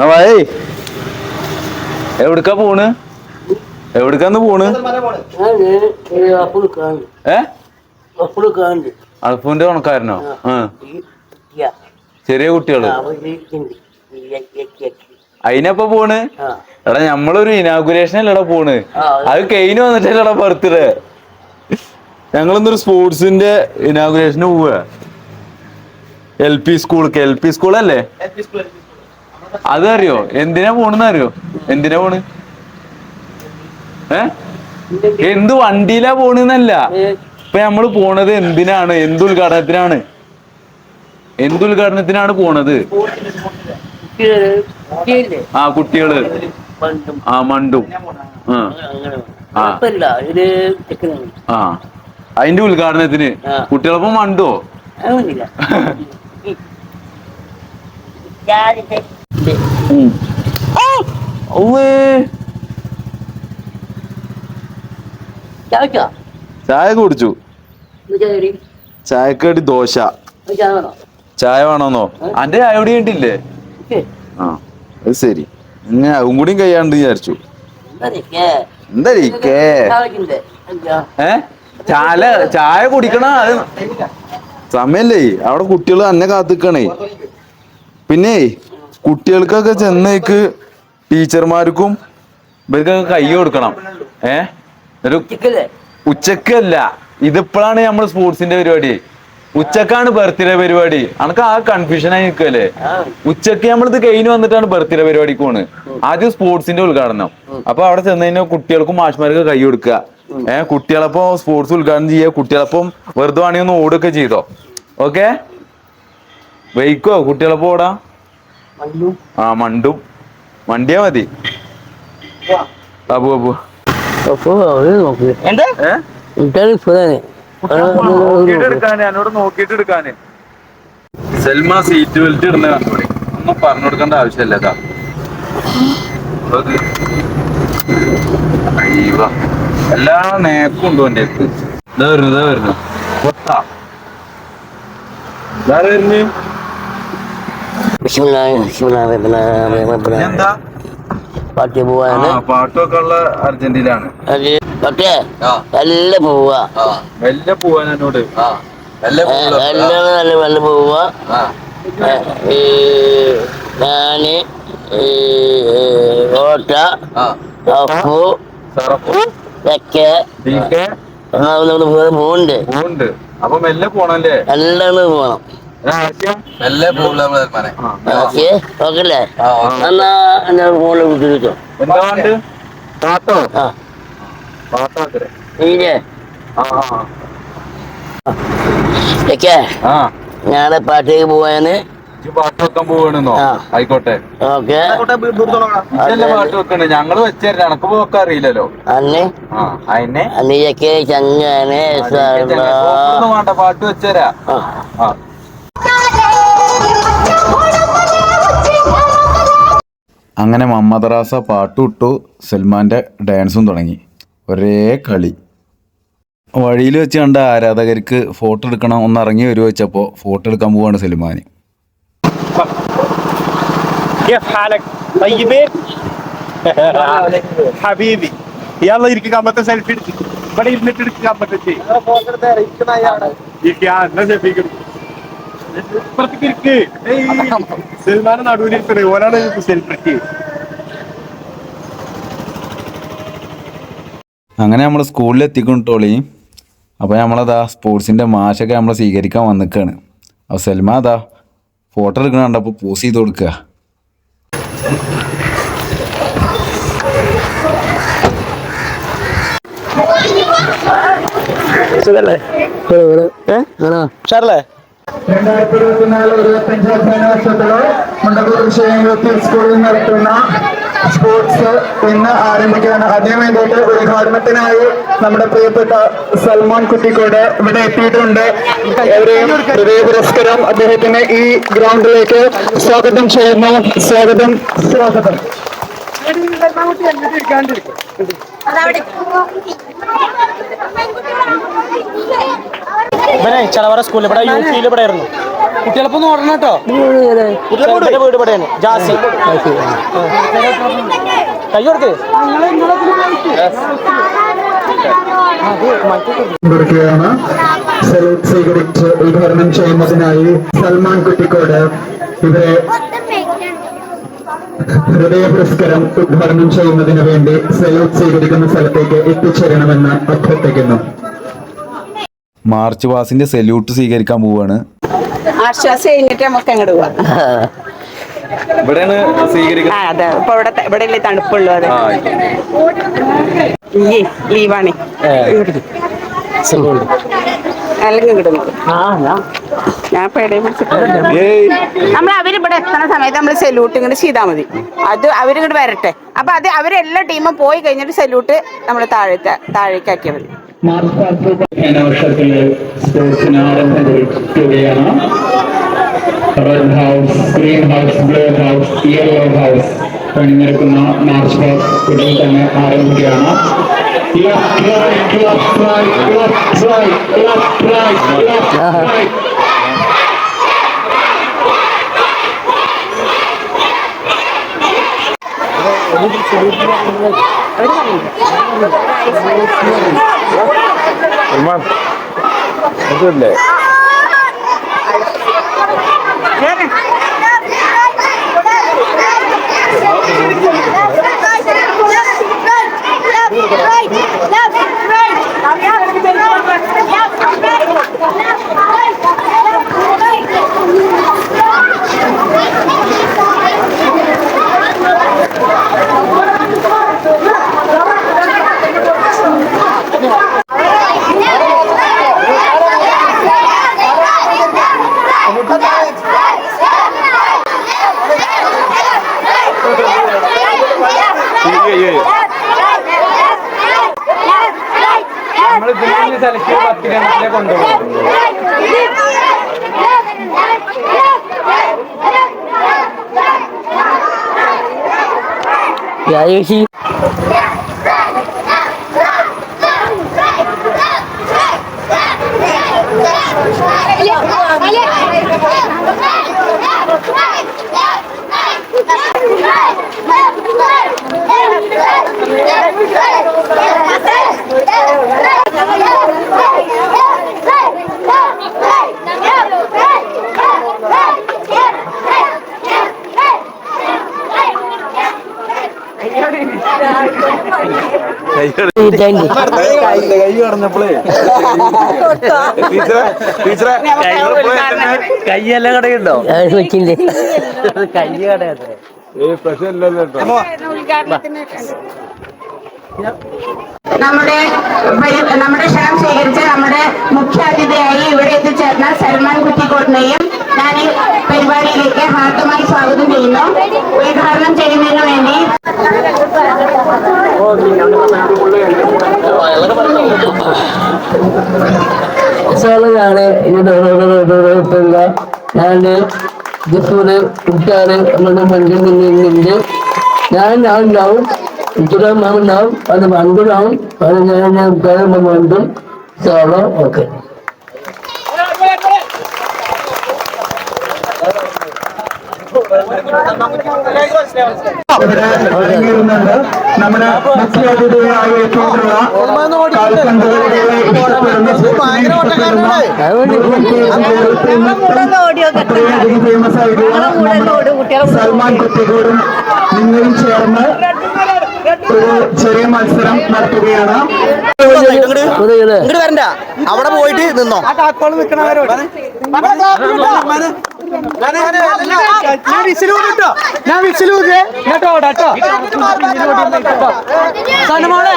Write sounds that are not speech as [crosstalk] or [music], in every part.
അവായേ എവിടുക്കാ പോണ്? എവിടുക്കാന്ന് പോണ്? അൽഫുന്റെ ഏ അൾഫുവിന്റെ കണക്കാരനോ ചെറിയ കുട്ടികൾ. അതിനപ്പ പോണ്? എടാ നമ്മളൊരു ഇനാഗുലേഷൻ അല്ലടാ പോണ് അത് കഴിഞ്ഞ് വന്നിട്ടല്ലടാ ബർത്ത്ഡേ. ഞങ്ങളിന്നൊരു സ്പോർട്സിന്റെ ഇനാഗുലേഷന് പോവുക എൽ പി സ്കൂൾക്ക് എൽ പി സ്കൂളല്ലേ? അതറിയോ? എന്തിനാ പോണെന്ന് അറിയോ? എന്തിനാ പോണ്? ഏ? എന്ത് വണ്ടിയിലാ പോണെന്നല്ല. ഇപ്പൊ നമ്മൾ പോണത് എന്തിനാണ്? എന്ത് ഉദ്ഘാടനത്തിനാണ്? എന്ത് ഉദ്ഘാടനത്തിനാണ് പോണത്? ആ കുട്ടികൾ. ആ മണ്ടും. ആ. ആ. അതിന്റെ ഉദ്ഘാടനത്തിന് കുട്ടികളപ്പം മണ്ടോ? [laughs] ചായ കുടിച്ചു. ചായ ചായക്കടി ദോശ. ചായ വേണോന്നോ? അന്റെ ചായ കൂടി കണ്ടില്ലേ ആ അത് ശരി. ഇങ്ങനെ അതും കൂടിയും കഴിയാണ്ട് വിചാരിച്ചു. എന്തായിരിക്കേ ഏ? ചാല ചായ കുടിക്കണ അത് സമയല്ലേ? അവിടെ കുട്ടികൾ തന്നെ കാത്തിക്കണേ. പിന്നെ കുട്ടികൾക്കൊക്കെ ചെന്നേക്ക് ടീച്ചർമാർക്കും ഇവർക്കൊക്കെ കൈ കൊടുക്കണം. ഏ? ഒരു ചിക്കല്ലേ ഉച്ചക്കല്ല. ഇതിപ്പോഴാണ് നമ്മൾ സ്പോർട്സിന്റെ പരിപാടി. ഉച്ചക്കാണ് ബർത്ത്ഡേ പരിപാടി. അനക്ക് ആ കൺഫ്യൂഷൻ ആയി നിൽക്കല്ലേ? ഉച്ചയ്ക്ക് നമ്മളിത് കഴിഞ്ഞ് വന്നിട്ടാണ് ബർത്ത്ഡേ പരിപാടിക്ക് പോണ്. ആദ്യം സ്പോർട്സിന്റെ ഉദ്ഘാടനം. അപ്പൊ അവിടെ ചെന്ന് കഴിഞ്ഞാൽ കുട്ടികൾക്കും മാഷ്മാർക്കും കൈ കൊടുക്കുക. ഏഹ് കുട്ടികളപ്പം സ്പോർട്സ് ഉദ്ഘാടനം ചെയ്യുക കുട്ടികളപ്പം വെറുതെ വേണമെങ്കിൽ ഒന്ന് ഓടുകയൊക്കെ ചെയ്തോ? ഓക്കെ? വൈക്കോ കുട്ടികളപ്പം ഓടാ? ആ മണ്ടും. മണ്ടിയാ മതി. അപ്പൊ നോക്കിയിട്ട് എടുക്കാന് എന്നോട് നോക്കിയിട്ട് എടുക്കാന്. സെൽമ സീറ്റ് ബെൽറ്റ് ഇടുന്ന കണ്ടുപിടി ഒന്നും പറഞ്ഞു കൊടുക്കേണ്ട ആവശ്യമില്ല ഇതാ എല്ലാ നേക്കും ഉണ്ടോ എന്റെ അടുത്ത്. ഇതാ വരുന്നു ഇതാ വരുന്നു. കൊത്താ ഇതാ വരുന്നു. പാട്ടി പോവാണ്. പാട്ടൊക്കെ ഉള്ള അർജന്റീനാണ് അത് പട്ടേ നല്ല പോവാ. പോവാൻ എന്നോട്. നല്ല നല്ല പോവാ. ഈ ഞാൻ ഈ ഓട്ട അപ്പു തെക്ക. പോകുന്നുണ്ട് പോണ്ട് അപ്പൊ മെല്ലെ പോണല്ലേ? എല്ലാം പോണം. മെല്ലെ പോകുള്ളൂ നമ്മൾ തീരുമാനം. ഓക്കെ. എന്നാ ഫോണിൽ ആ. ആ ആ, ഞാനെ പാട്ടേക്ക് പോവാന്. പാട്ട് വെക്കാൻ പോവാണെന്നോ. ആയിക്കോട്ടെ. പാട്ട് വെക്കണേ? ഞങ്ങൾ വെച്ചേരാ. എനക്ക് വെക്കാൻ അറിയില്ലല്ലോ. അന്നെ? ചങ്ങാനെ വേണ്ട. പാട്ട് വെച്ചേരാ. അങ്ങനെ മമ്മദ് റാസ പാട്ടുമിട്ടു സൽമാന്റെ ഡാൻസും തുടങ്ങി. ഒരേ കളി. വഴിയിൽ വെച്ച് കണ്ട ആരാധകർക്ക് ഫോട്ടോ എടുക്കണം ഒന്ന് ഇറങ്ങി വരുമോ വെച്ചപ്പോൾ ഫോട്ടോ എടുക്കാൻ പോവാണ് സൽമാൻ ഹബീബി ഇയാളെ ഇരിക്കുക അമ്മത്തെ സെൽഫി എടുക്കും. ഇവിടെ ഇരുന്നിട്ട് എടുക്കുക അമ്മത്തെ ചെയ്യും സൽമാനെ നടുവിലിരിപ്പത് ഓനാണ് സെലിബ്രിറ്റി അങ്ങനെ നമ്മൾ സ്കൂളിൽ എത്തിക്കൊണ്ടോളി അപ്പോൾ നമ്മളതാ സ്പോർട്സിന്റെ മാശൊക്കെ നമ്മൾ സ്വീകരിക്കാൻ വന്നിക്കാണ്. അപ്പോൾ സൽമാ അതാ ഫോട്ടോ എടുക്കണ കണ്ടപ്പോൾ പോസ് ചെയ്ത് കൊടുക്കുക സുഖല്ലേ? ഏ? ആണോ? ഷാറല്ലേ രണ്ടായിരത്തി ഇരുപത്തിനാല് ഇരുപത്തഞ്ച് അധ്യയന വർഷത്തിൽ മുണ്ടക്കൂർ വിഷയങ്ങളിൽ സ്കൂളിൽ നടത്തുന്ന സ്പോർട്സ് ഇന്ന് ആരംഭിക്കുകയാണ്. ആദ്യം വേണ്ടിയിട്ട് ഉദ്ഘാടനത്തിനായി നമ്മുടെ പ്രിയപ്പെട്ട സൽമാൻ കുട്ടിക്കോട് ഇവിടെ എത്തിയിട്ടുണ്ട്. എവരെയും ഹൃദയ പുരസ്കരം അദ്ദേഹത്തിന് ഈ ഗ്രൗണ്ടിലേക്ക് സ്വാഗതം ചെയ്യുന്നു. സ്വാഗതം. സ്വാഗതം. ഇവനെ ചളവറ സ്കൂളിൽ ഇവിടെ യു പിയിൽ ഇവിടെ ആയിരുന്നു. കുട്ടികളൊപ്പം ഓടണം കേട്ടോ. വീട് ഇവിടെയാണ് ജാസി. കൈ കൊടുക്ക്. ാണ് സ്വീകരിച്ച് ഉദ്ഘാടനം ചെയ്യുന്നതിനായി സൽമാൻ കുട്ടിക്കോട് ഇവരെ ഹൃദയ പുരസ്കാരം ഉദ്ഘാടനം ചെയ്യുന്നതിന് വേണ്ടി സല്യൂട്ട് സ്വീകരിക്കുന്ന സ്ഥലത്തേക്ക് എത്തിച്ചേരണമെന്ന് അഭ്യർത്ഥിക്കുന്നു. മാർച്ച് വാസിന്റെ സല്യൂട്ട് സ്വീകരിക്കാൻ പോവാണ്. ആശ്വാസം കഴിഞ്ഞിട്ട് നമുക്ക് അങ്ങോട്ട് പോവാം. ഇവിടെയാണ് സ്വീകരിക്കുന്നത് അതെ. ഇപ്പൊ ഇവിടെ ത- ഇവിടെ അല്ലേ തണുപ്പുള്ളൂ അതെ. ലീവാണ് അല്ലെങ്കിൽ കിട്ടുന്നു ഞാൻ. ഇടയിൽ പിടിച്ചിട്ട് നമ്മൾ അവരിവിടെ എത്തണ സമയത്ത് നമ്മൾ സെല്യൂട്ട് ഇങ്ങോട്ട് ചെയ്താൽ മതി. അത് അവരിങ്ങോട്ട് വരട്ടെ. അപ്പൊ അത് അവരെല്ലാ ടീമും പോയി കഴിഞ്ഞിട്ട് സെല്യൂട്ട് നമ്മൾ താഴെ താഴേക്കാക്കിയാൽ മതി. വർഷത്തിലെ സ്പോർട്സിന് ആരംഭം കുറിക്കുകയാണ് red house green house blue house yellow house പണിനിരക്കുന്ന march pass ഉടൻ തന്നെ ആരംഭിക്കുകയാണ്. left, right, left, right, left, right, left, right, left, right. Irmán, ¿qué es dạ yêu chi Yeah. കൈ കടന്നപ്പോളേ. ടീച്ചറെ ടീച്ചറെ. കൈയെല്ലാം കടയുണ്ടോ? വെച്ചില്ലേ കൈ കടയത്രേ. പ്രശ്നമില്ലല്ലോ നമ്മുടെ നമ്മുടെ ക്ഷണം സ്വീകരിച്ച് നമ്മുടെ മുഖ്യാതിഥിയായി ഇവിടെ എത്തിച്ചേർന്ന സൽമാൻ കുറ്റിക്കോട്ടിനെയും ഞാൻ ഈ പരിപാടിയിലേക്ക് ഹാർദമായി സ്വാഗതം ചെയ്യുന്നു. ഉദ്ഘാടനം ചെയ്യുന്നതിന് വേണ്ടി സാളാണ് ഇതിനുള്ള ഞാൻ ജിഫൂര് കുട്ടാറ് നമ്മുടെ മണ്ണിൽ നിന്നുണ്ട് ഞാൻ ഉണ്ടാവും. ഉത്തരമാവുണ്ടാവും അത് മണ്ടുണ്ടാവും അത് ഞാൻ ഉത്തരമുണ്ടും സാളം ഓക്കെ ഇവിടെ നമ്മുടെ മുഖ്യാതിഥിയായി എത്തിയിട്ടുള്ള കാൽപന്തുകളുടെ ഇഷ്ടപ്പെടുന്ന ഇഷ്ടപ്പെടുന്ന അത്രയധികം ഫേമസ് ആയിട്ടുള്ള നമ്മുടെ സൽമാൻ കുട്ടികോടും നിങ്ങളും ചേർന്ന് ഒരു ചെറിയ മത്സരം നടത്തുകയാണ്. ഇങ്ങോട്ട് വരണ്ട. അവിടെ പോയിട്ട് നിന്നോ. ഞാൻ വിസിലു കേട്ടോ ഞാൻ വിസിലു കേട്ടോ. ഓടാട്ടോ സൽമാനെ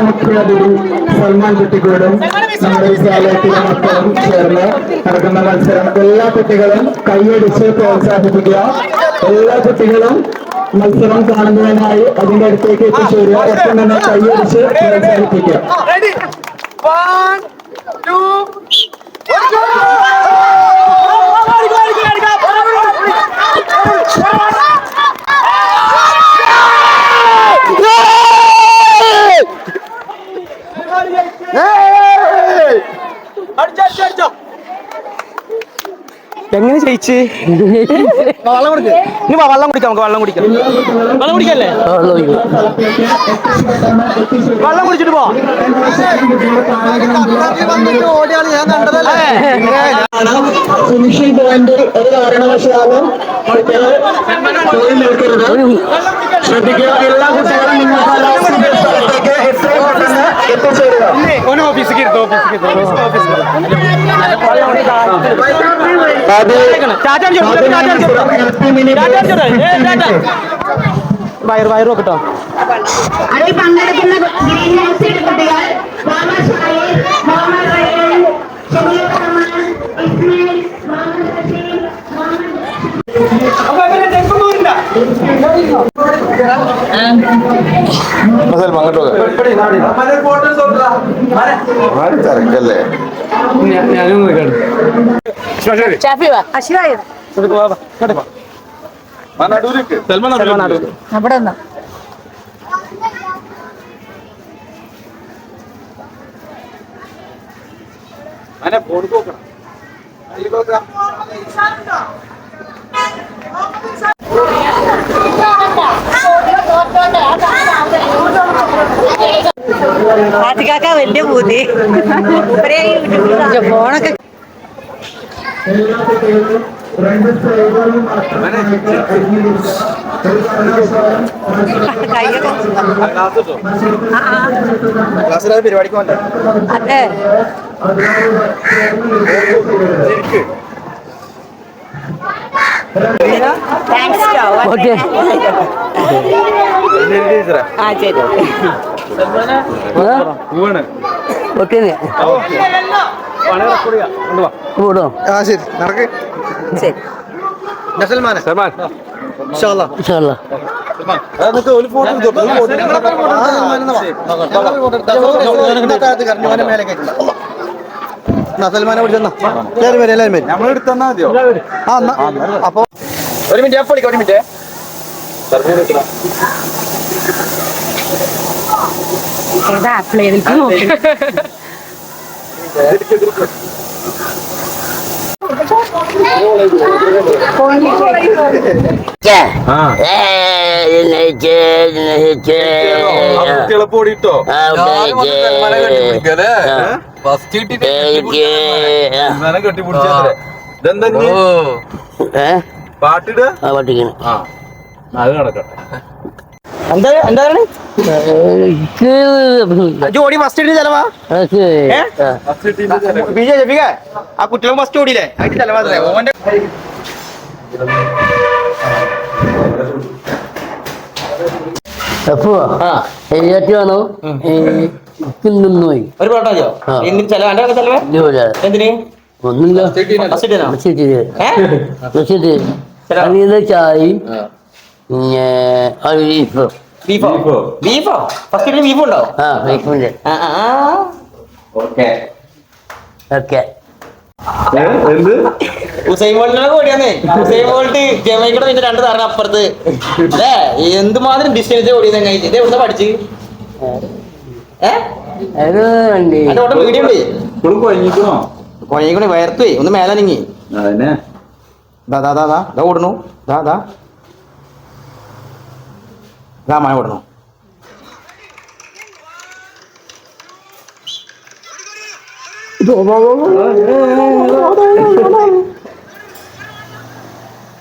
മുഖ്യാതിഥി സൽമാൻ കുട്ടിക്കോടും നമ്മുടെ വിദ്യാലയത്തിലെ മക്കളും ചേർന്ന് നടക്കുന്ന മത്സരം എല്ലാ കുട്ടികളും കൈയടിച്ച് പ്രോത്സാഹിപ്പിക്കുക എല്ലാ കുട്ടികളും മത്സരം കാണുന്നതിനായി അതിന്റെ അടുത്തേക്ക് എത്തിച്ചേരുക ഒപ്പം തന്നെ കൈയടിച്ച് പ്രോത്സാഹിപ്പിക്കുക Hey! എങ്ങനെ ജയിച്ച്? വെള്ളം കൊടുക്ക്. ഇനി വാ, വെള്ളം കുടിക്കാം നമുക്ക് വെള്ളം കുടിക്കാം. വെള്ളം കുടിക്കല്ലേ? വെള്ളം കുടിച്ചിട്ട് പോ. ശ്രദ്ധിക്കുക. എല്ലാ കുട്ടികളും ടാറ്റ. വയറ് വയറ് നോക്കട്ടോ അതിൽ പങ്കെടുക്കുന്ന ഗ്രീൻ ഹൗസിൽ കുട്ടികൾ മുഹമ്മദ് ഷാഹിർ മുഹമ്മദ് റയ്യാൻ ഷമീർ റഹ്മാൻ ഇസ്മായിൽ അവിടെ മുഹമ്മദ് ആദ്യക്കാക്ക വലിയ പൂതി. ഫോണൊക്കെ പരിപാടിക്ക് കുട്ടികളും രണ്ട് സൈഡുകളും മാത്രമായി തിരിഞ്ഞിരിക്കുക ഒരു കാരണവശാലും കയ്യൊക്കെ ആ, ആ. പരിപാടിക്ക് വന്നേ അതെ താങ്ക്സ് ഓക്കെ ഓക്കെ ആ ശരി നടക്ക് ശരി സൽമാനെ സൽമാൻ ഒരു ഫോട്ടോ എടുത്തോ ഫോട്ടോ സൽമാനെ വിളിച്ചെന്നാ എല്ലാവരും വരും എല്ലാവരും വരും. നമ്മൾ എടുത്തന്നാ മതിയോ? ആ എന്നാ. അപ്പൊ ഒരു മിനിറ്റ് അപ്പൊ ഒരു മിനിറ്റ്. ഏതാ ആപ്പിളേക്ക് നോക്കി. [laughs] കുട്ടികളെ പാട്ടിക്കണം അത് നടക്കട്ടെ. എന്താ എന്താണ് ജോഡി ഫസ്റ്റ് ഇട്ട് ചെലവാ. ബി ജെ ജപിക ആ കുട്ടികൾ ഫസ്റ്റ് ഓടിയില്ലേ? അതിന് ചെലവാ. ഓന്റെ അപ്പോ നിന്നുപോയി ഒരു പ്ലോട്ട് മതിയോ ആ. എന്തിന് ചെലവ്. എന്റെ വക ചെലവ്? ഇല്ല എന്തിന്? ഒന്നുമില്ല. ഫസ്റ്റ് ബീഫ് ബീഫോ ബീഫോ? ഫസ്റ്റ് ബീഫ് ഉണ്ടോ? ആ ബീഫിന്റെ ഓക്കെ. ഓക്കെ. എന്ത്? ഉസൈൻ ബോൾട്ടിനെ ഓടിയാന്നേ ഉസൈൻ ബോൾട്ട് ജമൈക്കടെ നിന്റെ രണ്ട് തറ അപ്പുറത്ത്. അല്ലേ? എന്തുമാത്രം ഡിസ്റ്റൻസ് ഓടിയെന്ന് എങ്ങനെ ഇത് എവിടെ പഠിച്ച്? കൊഞ്ഞിക്കണോ വയർത്തുവേ ഒന്ന് മേലെ നീങ്ങി ദാ ദാ ദാ ദാ. ദാ ഓടണു ദാ ദാ. മഴ ഓടണു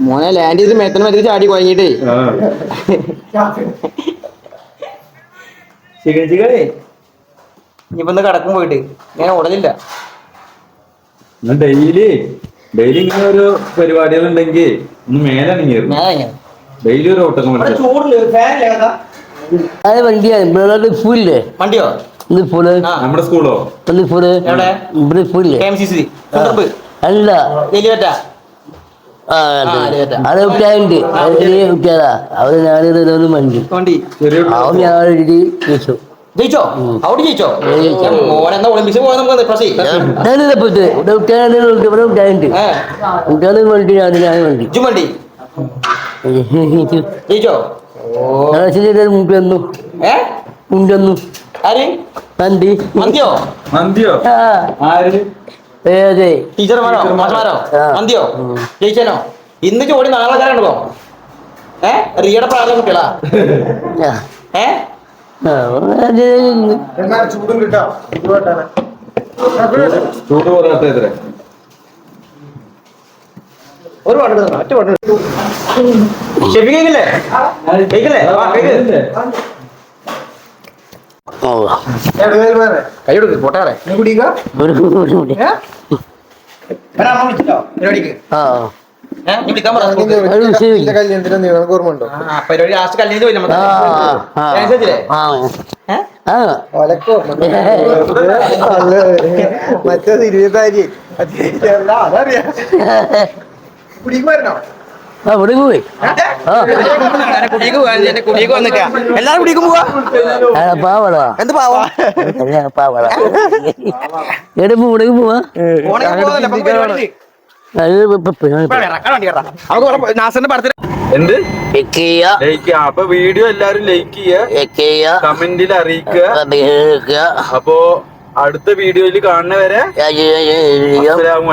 മോനെ ലാൻഡ് ചെയ്ത് മേത്തന് മതി ചാടി കുഴങ്ങിട്ടേ ഇനിയിപ്പോ ഒന്ന് കടക്കും പോയിട്ട് ഞാൻ ഓടലില്ല ഡെയിലി ഡെയിലി ഇങ്ങനെ ഒരു പരിപാടികൾ ഉണ്ടെങ്കിൽ ഒന്ന് മേലെ എങ്ങനെ ഡെയിലി ഒരു ഓട്ടം ഇവിടെ ചൂടിൽ ഫാനില്ലേ കഥ? അത് വണ്ടിയാണ് ഇവിടെ ഫുല്ലേ വണ്ടിയോ? ഇത് ഫുള്ള് ആ. നമ്മുടെ സ്കൂളോ? ഇത് ഫുള്ള്? ഇവിടെ അല്ല. വണ്ടി. വണ്ടി. അവൻ ഞാൻ ജയിച്ചോ. അവിടെ ജയിച്ചോ? ഒളിമ്പിക്സ് നമുക്ക് പോയിട്ട്. ഇവിടെ ഇവിടെ വണ്ടി ഞാൻ വണ്ടി? [laughs] ജയിച്ചോ മുമ്പെന്നു ഏ? മുണ്ടെന്നു ആര്? വണ്ടി മന്തിയോ? മന്തിയോ? ആര്? ഏതേ ടീച്ചർമാരോ മാഷമാരോ. മന്തിയോ. ജയിച്ചനോ? ഇന്ന് ജോലി നാളെ കണ്ടോ ഏ? റിയയുടെ പ്രായം കുട്ടികളാ. ഏ? ചൂടും കിട്ടാം. ചൂട് പോരാത്ത എത്ര ഒരു പാട്ട് എടുത്തോ, ഒറ്റ പാട്ട്. ഷെഫി കേക്കില്ലേ? കേക്കില്ലേ? വാ, കേക്ക്. കൈ കൊടുക്ക് പൊട്ടാറെ. പരിപാടി ലാസ്റ്റ് കല്യാണം ചോദിച്ചു മറ്റേ തിരുവിതാരി അതറിയാ. പോയി കുടിയേക്ക് വന്നിക്കാ. എല്ലാരും പോവാ. പാവടാ. എന്ത് പാവാ? പാവടാ. പോവാ. എന്ത്? അപ്പൊ വീഡിയോ എല്ലാരും ലൈക്ക് ചെയ്യുക കമന്റിൽ അറിയിക്കുക. അപ്പോ അടുത്ത വീഡിയോയിൽ കാണുന്നവരെ രാജ്യം